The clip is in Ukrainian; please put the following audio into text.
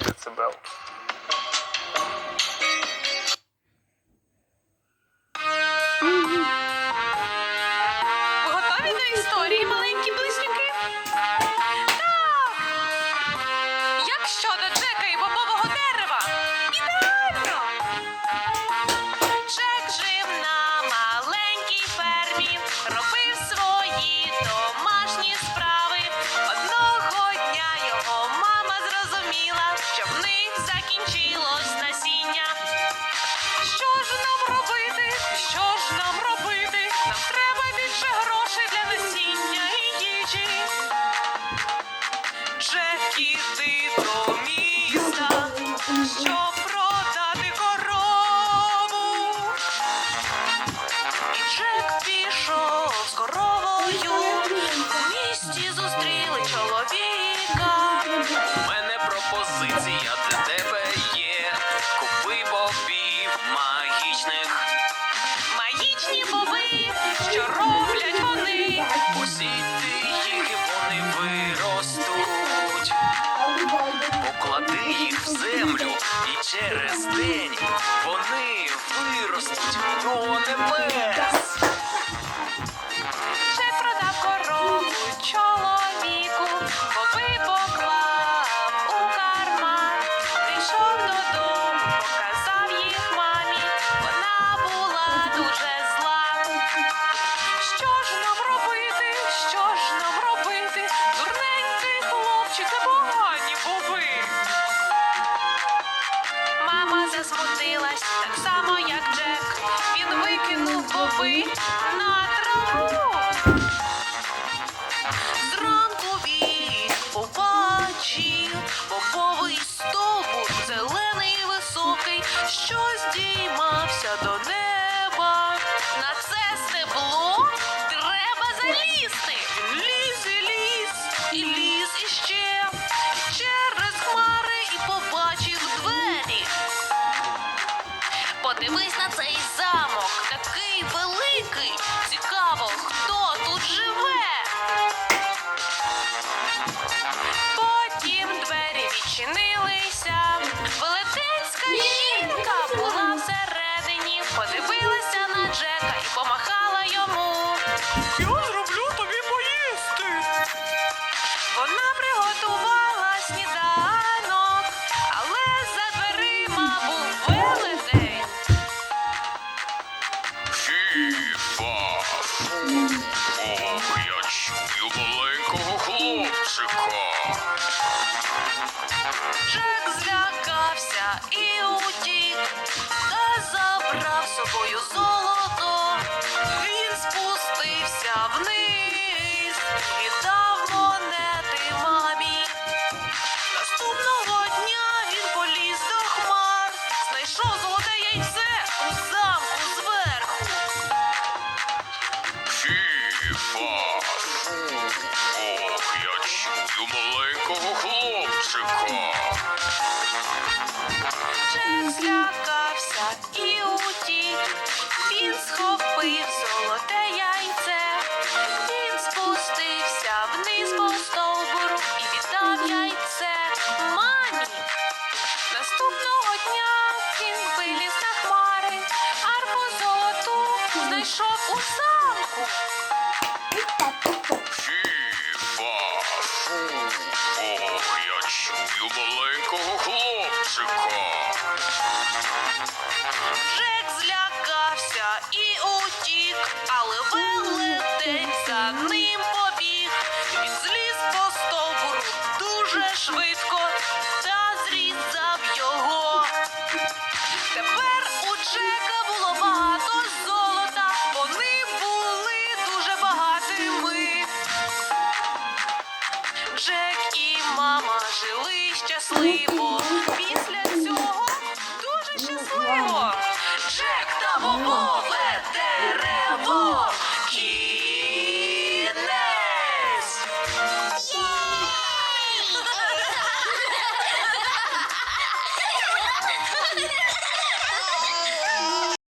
децибел. Готові до історії, нарешті зустріли чоловіка. У мене пропозиція для тебе є. Купи бобів магічних. Магічні боби, що роблять вони. Посійте їх вони виростуть. Поклади їх в землю і через день вони виростуть до небес. escuchando. Шипко. Джин злякався і утік. Він схопив золоте яйце. Він спустився вниз по стовбуру і віддав яйце мамі. Наступного дня він виліз на хмари, арму золоту знайшов у замку. Чую маленького хлопчика.